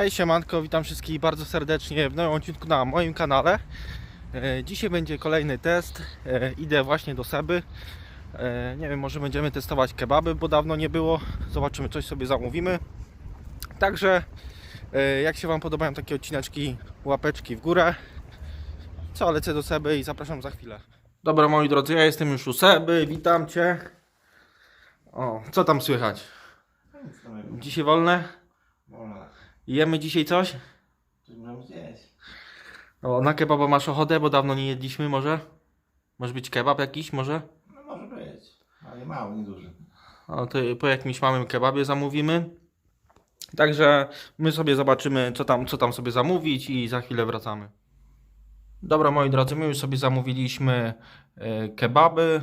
Hej siemanko, witam wszystkich bardzo serdecznie w nowym odcinku na moim kanale. E, Dzisiaj będzie kolejny test. E, Idę właśnie do Seby. E, Nie wiem, może będziemy testować kebaby, bo dawno nie było. Zobaczymy, coś sobie zamówimy. Także, jak się Wam podobają takie odcineczki, łapeczki w górę. Co, lecę do Seby i zapraszam za chwilę. Dobra, moi drodzy, ja jestem już u Seby, witam Cię. O, co tam słychać? Dzisiaj wolne? Wolna. Jemy dzisiaj coś? Coś możemy zjeść. O, na kebaba masz ochotę, bo dawno nie jedliśmy może? Może być kebab jakiś może? No może być. Ale mały, nieduży. O, to po jakimś małym kebabie zamówimy. Także my sobie zobaczymy, co tam, co tam sobie zamówić i za chwilę wracamy. Dobra, moi drodzy, my już sobie zamówiliśmy e, kebaby.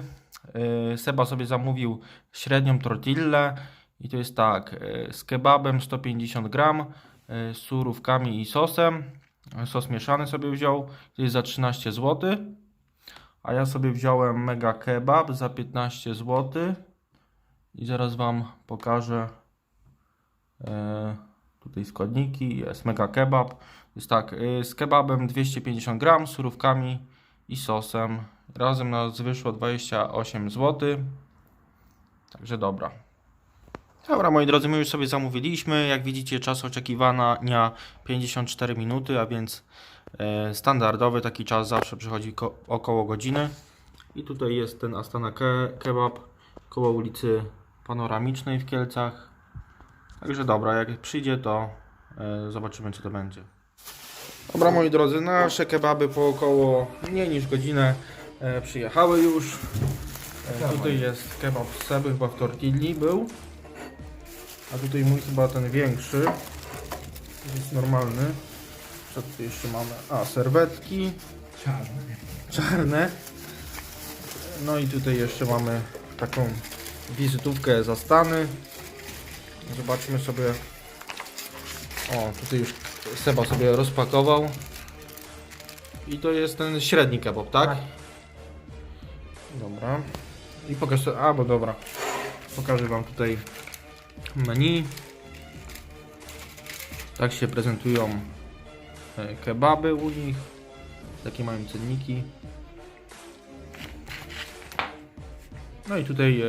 E, Seba sobie zamówił średnią tortillę i to jest tak, e, z kebabem 150 gram, z surówkami i sosem. Sos mieszany sobie wziął, jest za 13 zł. A ja sobie wziąłem mega kebab za 15 zł. I zaraz Wam pokażę e, tutaj składniki. Jest mega kebab. Jest tak, e, z kebabem 250 gram, surówkami i sosem. Razem nas wyszło 28 zł. Także dobra. Dobra, moi drodzy, my już sobie zamówiliśmy. Jak widzicie, czas oczekiwania 54 minuty, a więc e, standardowy taki czas zawsze przychodzi ko- około godziny. I tutaj jest ten Astana ke Kebab koło ulicy Panoramicznej w Kielcach. Także dobra, jak przyjdzie, to e, zobaczymy, co to będzie. Dobra, moi drodzy, nasze kebaby po około mniej niż godzinę e, przyjechały już. Tutaj jest kebab z Seby, chyba w tortilli był. A tutaj mój chyba ten większy. Jest normalny. Co tu jeszcze mamy? A, serwetki Czarny. czarne. No i tutaj jeszcze mamy taką wizytówkę za Stany. Zobaczmy sobie. O, tutaj już Seba sobie rozpakował. I to jest ten średni kebab, tak? Tak. Dobra. I pokaż sobie, a bo dobra. Pokażę Wam tutaj menu. Tak się prezentują e, kebaby u nich. Takie mają cenniki. No i tutaj e,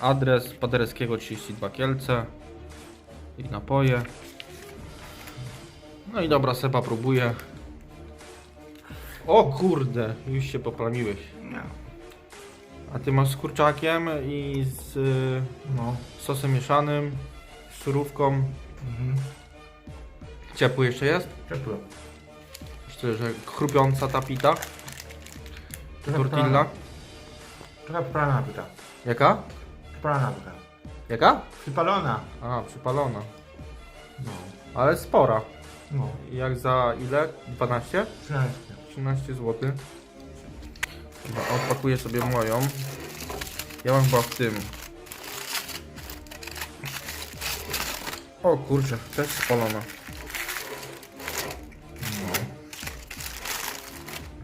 adres Paderewskiego 32 Kielce i napoje. No i dobra, Seba próbuje. O kurde, już się poplamiłeś. A ty masz z kurczakiem i z y, No. sosem mieszanym, z surówką. Mhm. Ciepły jeszcze jest? Ciepło. Myślę, że chrupiąca ta pita. Tortilla. Trochę przypalona pyta. Jaka? Przypalona pyta. Jaka? Przypalona. A, przypalona. No. Ale spora. No. Jak za ile? 12? 13. 13 zł. Chyba odpakuję sobie moją. Ja mam chyba w tym. O kurczę, też spalona. No.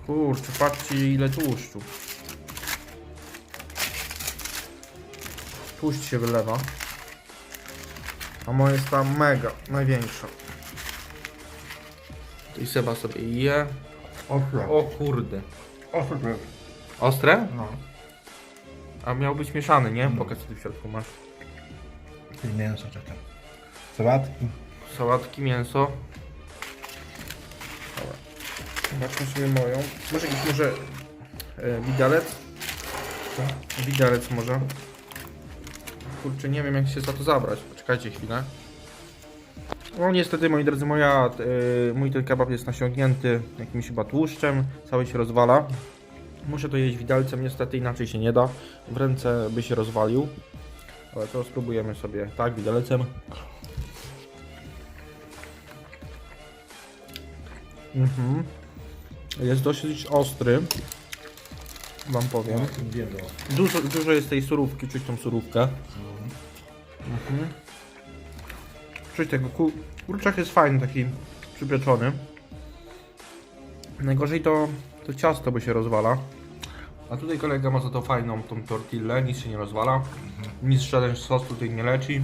Kurczę, patrzcie ile tłuszczu. Tłuszcz się wylewa. A moja jest ta mega, największa. I Seba sobie je. O kurde. To jest. Ostre? No. A miał być mieszany, nie? No. Pokaż co ty w środku masz. I mięso czy tam. Sałatki. Sałatki, mięso. Dobra. Zobaczmy sobie moją. Może jakiś może e? Widelec może. Kurczę, nie wiem jak się za to zabrać. Poczekajcie chwilę. No niestety moi drodzy, moja, e, mój ten kebab jest nasiągnięty jakimś chyba tłuszczem. Cały się rozwala. Muszę to jeść widelcem, niestety inaczej się nie da. W ręce by się rozwalił. Ale to spróbujemy sobie tak, widelcem. Mhm. Jest dosyć ostry. Wam powiem. Wiem go. Dużo, dużo jest tej surówki, czuć tą surówkę. Mhm. Czuć tego ku... kurczak jest fajny, taki przypieczony. Najgorzej to, to ciasto by się rozwala. A tutaj kolega ma za to fajną tą tortillę, nic się nie rozwala. Nic żaden sos tutaj nie leci.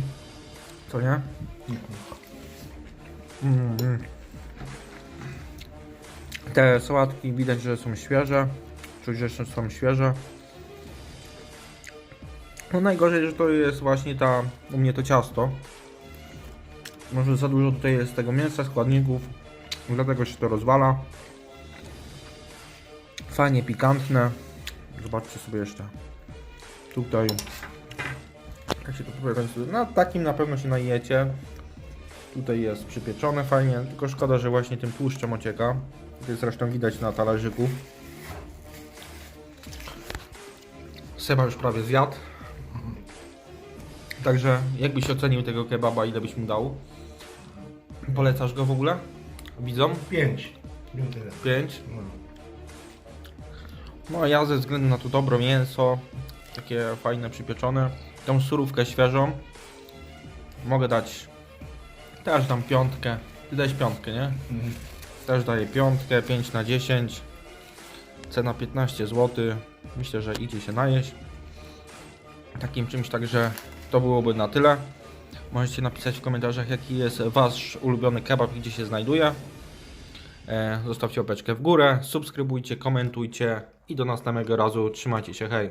Co nie? Mm. Te sałatki widać, że są świeże. Czuć, że są świeże. No najgorzej, że to jest właśnie ta, u mnie to ciasto. Może za dużo tutaj jest tego mięsa, składników, dlatego się to rozwala. Fajnie pikantne. Zobaczcie sobie jeszcze. Tutaj. Jak się to końcu. No takim na pewno się najecie. Tutaj jest przypieczone fajnie, tylko szkoda, że właśnie tym tłuszczem ocieka. To zresztą widać na talerzyku. Seba już prawie zjadł. Także jakbyś ocenił tego kebaba, ile byś mu dał? Polecasz go w ogóle? Widzą? Pięć. Tyle. 5. No. No a ja ze względu na to dobre mięso, takie fajne, przypieczone, tą surówkę świeżą, mogę dać też dam piątkę. Ty dałeś piątkę, nie? Mhm. Też daję piątkę, 5 na 10. Cena 15 zł. Myślę, że idzie się najeść. Takim czymś także to byłoby na tyle. Możecie napisać w komentarzach jaki jest wasz ulubiony kebab gdzie się znajduje. E, Zostawcie łapeczkę w górę, subskrybujcie, komentujcie i do następnego razu. Trzymajcie się, hej!